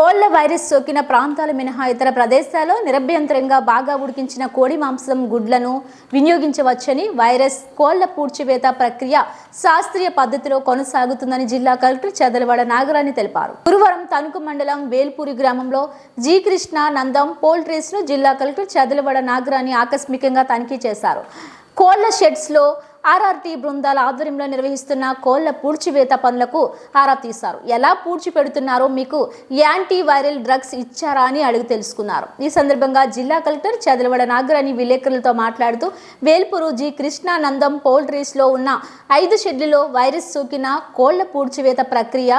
కోళ్ళ వైరస్ సోకిన ప్రాంతాలు మినహా ఇతర ప్రదేశాల్లో నిరభ్యంతరంగా బాగా ఉడికించిన కోడి మాంసం గుడ్లను వినియోగించవచ్చని వైరస్ కోళ్ళ పూడ్చివేత ప్రక్రియ శాస్త్రీయ పద్ధతిలో కొనసాగుతుందని జిల్లా కలెక్టర్ చదలవాడ నాగరాణి తెలిపారు. గురువారం తణుకు మండలం వేల్పూరి గ్రామంలో జీ కృష్ణ నందం పోల్ట్రీస్ను జిల్లా కలెక్టర్ చదలవాడ నాగరాణి ఆకస్మికంగా తనిఖీ చేశారు. కోళ్ళ షెడ్స్లో ఆర్ఆర్టీ బృందాల ఆధ్వర్యంలో నిర్వహిస్తున్న కోళ్ళ పూడ్చివేత పనులకు ఆరా తీశారు. ఎలా పూడ్చి పెడుతున్నారో మీకు యాంటీ వైరల్ డ్రగ్స్ ఇచ్చారా అని అడిగి తెలుసుకున్నారు. ఈ సందర్భంగా జిల్లా కలెక్టర్ చదలవడ నాగరాణి విలేకరులతో మాట్లాడుతూ వేల్పూరు జి కృష్ణానందం పౌల్ట్రీస్లో ఉన్న ఐదు షెడ్లలో వైరస్ సోకిన కోళ్ళ పూడ్చివేత ప్రక్రియ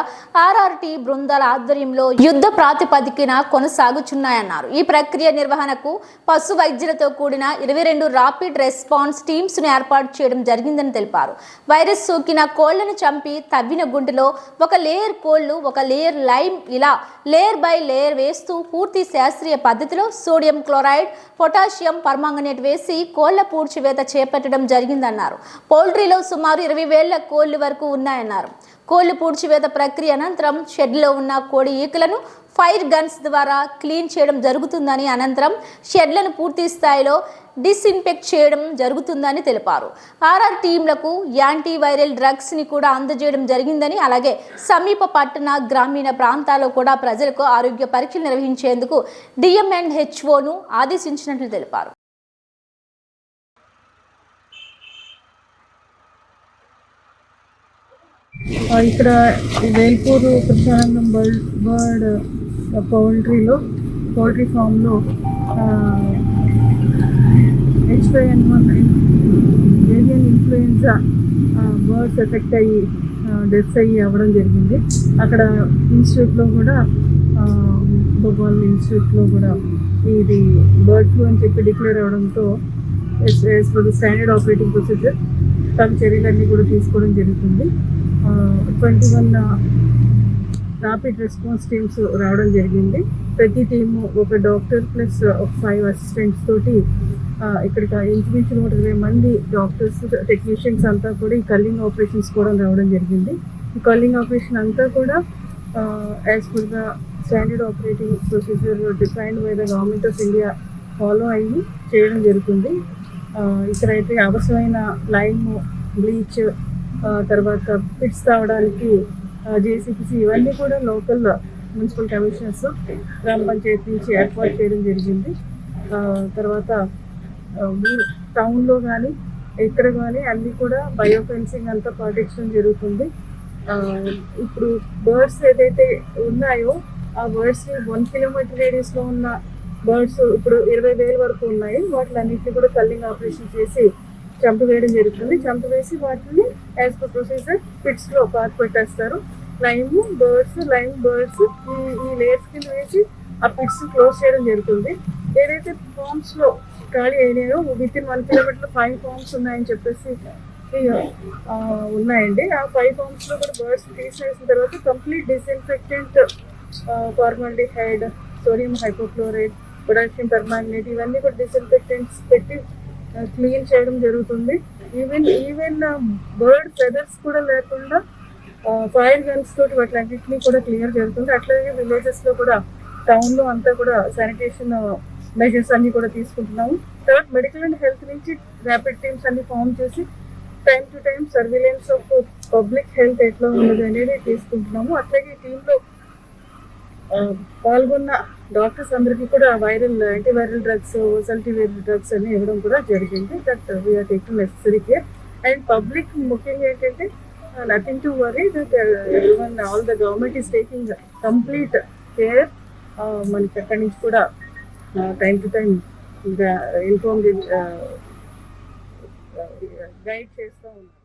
ఆర్ఆర్టీ బృందాల ఆధ్వర్యంలో యుద్ధ ప్రాతిపదికన కొనసాగుచున్నాయన్నారు. ఈ ప్రక్రియ నిర్వహణకు పశు వైద్యులతో కూడిన ఇరవై రెండు రాపిడ్ రెస్పాన్స్ టీమ్స్ను ఏర్పాటు చేయడం జరిగిందని తెలిపారు. వైరస్ సోకిన కోళ్ళను చంపి తవ్విన గుంటలో ఒక లేయర్ కోళ్ళు ఒక లేయర్ లైమ్ ఇలా లేయర్ బై లేయర్ వేస్తూ పూర్తి శాస్త్రీయ పద్ధతిలో సోడియం క్లోరైడ్ పొటాషియం పర్మాంగనేట్ వేసి కోళ్ళ పూడ్చివేత చేపట్టడం జరిగిందన్నారు. పౌల్ట్రీలో సుమారు ఇరవై వేల కోళ్ళు వరకు ఉన్నాయన్నారు. కోళ్ళు పూడ్చివేత ప్రక్రియ అనంతరం షెడ్లో ఉన్న కోడి ఈకలను ఫైర్ గన్స్ ద్వారా క్లీన్ చేయడం జరుగుతుందని అనంతరం షెడ్లను పూర్తి స్థాయిలో డిస్ఇన్ఫెక్ట్ చేయడం జరుగుతుందని తెలిపారు. ఆర్ఆర్ టీంలకు యాంటీవైరల్ డ్రగ్స్ని కూడా అందజేయడం జరిగిందని అలాగే సమీప పట్టణ గ్రామీణ ప్రాంతాల్లో కూడా ప్రజలకు ఆరోగ్య పరీక్షలు నిర్వహించేందుకు డిఎంఎన్హెచ్ఓను హెచ్ఓను ఆదేశించినట్లు తెలిపారు. ఇక్కడ వేల్పూరు కృష్ణానందం బర్డ్ బర్డ్ పౌల్ట్రీలో పౌల్ట్రీ ఫామ్లో H five N one avian influenza birds effect అయ్యి డెత్స్ అయ్యి అవ్వడం జరిగింది. అక్కడ ఇన్స్టిట్యూట్లో కూడా భోపాల్ ఇన్స్టిట్యూట్లో కూడా ఇది బర్డ్ ఫ్లూ అని చెప్పి డిక్లేర్ అవడంతో as per the standard operating procedure తమ చర్యలన్నీ కూడా తీసుకోవడం జరుగుతుంది. Twenty one rapid response teams రావడం జరిగింది. ప్రతి టీము ఒక డాక్టర్ ప్లస్ ఒక ఫైవ్ అసిస్టెంట్స్ తోటి ఇక్కడికి ఇంచుమించు నూట ఇరవై మంది డాక్టర్స్ టెక్నీషియన్స్ అంతా కూడా ఈ కల్లింగ్ ఆపరేషన్స్ కూడా రావడం జరిగింది. ఈ కల్లింగ్ ఆపరేషన్ అంతా కూడా as per the standard operating procedure defined by the government of India follow అయ్యి చేయడం జరుగుతుంది. ఇక్కడైతే అవసరమైన లైమ్ బ్లీచ్ తర్వాత పిట్స్ తావడానికి జేసీపీసీ ఇవన్నీ కూడా లోకల్ మున్సిపల్ కమిషనర్స్ గ్రామ పంచాయతీ నుంచి ఏర్పాటు చేయడం జరిగింది. తర్వాత టౌన్లో కానీ ఎక్కడ కానీ అన్నీ కూడా బయో ఫెన్సింగ్ అంతా పాటించడం జరుగుతుంది. ఇప్పుడు బర్డ్స్ ఏదైతే ఉన్నాయో ఆ బర్డ్స్ వన్ కిలోమీటర్ రేడియస్లో ఉన్న బర్డ్స్ ఇప్పుడు ఇరవై వేల వరకు ఉన్నాయి. వాటిలన్నింటినీ కూడా కల్లింగ్ ఆపరేషన్ చేసి చంపివేయడం జరుగుతుంది. చంపివేసి వాటిని యాజ్ పర్ ప్రొసీజర్ పిట్స్లో పాత పెట్టేస్తారు. లైమ్ బర్డ్స్ లైమ్ బర్డ్స్ ఈ ఈ లేయర్స్ కింద వేసి ఆ పిట్స్ క్లోజ్ చేయడం జరుగుతుంది. ఏదైతే ఫామ్స్లో ఖాళీ అయినాయో within one kilometre five farms ఉన్నాయని చెప్పేసి ఉన్నాయండి. ఆ ఫైవ్ ఫామ్స్లో కూడా బర్డ్స్ తీసేసిన తర్వాత complete disinfectant formaldehyde sodium hypochloride potassium permanganate ఇవన్నీ కూడా డిస్ఇన్ఫెక్టెంట్స్ పెట్టి క్లీన్ చేయడం జరుగుతుంది. ఈవెన్ ఈవెన్ బర్డ్ ఫెదర్స్ కూడా లేకుండా ఫైర్ గన్స్ తోటి వాటిలన్నింటినీ కూడా క్లియర్ జరుగుతుంది. అట్లాగే విలేజెస్లో కూడా టౌన్లో అంతా కూడా శానిటేషన్ మెజర్స్ అన్ని కూడా తీసుకుంటున్నాము. తర్వాత మెడికల్ అండ్ హెల్త్ నుంచి ర్యాపిడ్ టీమ్స్ అన్ని ఫామ్ చేసి time to time surveillance of public health ఎట్లా ఉన్నది అనేది తీసుకుంటున్నాము. అట్లాగే ఈ టీంలో పాల్గొన్న డాక్టర్స్ అందరికీ కూడా viral antiviral drugs oseltamivir drugs అని ఇవ్వడం కూడా జరిగింది. That we're taking necessary care and public ముఖ్యంగా ఏంటంటే nothing to worry that even all the government is taking complete care మనకి అక్కడి నుంచి కూడా time to time inform guide చేస్తూ ఉంది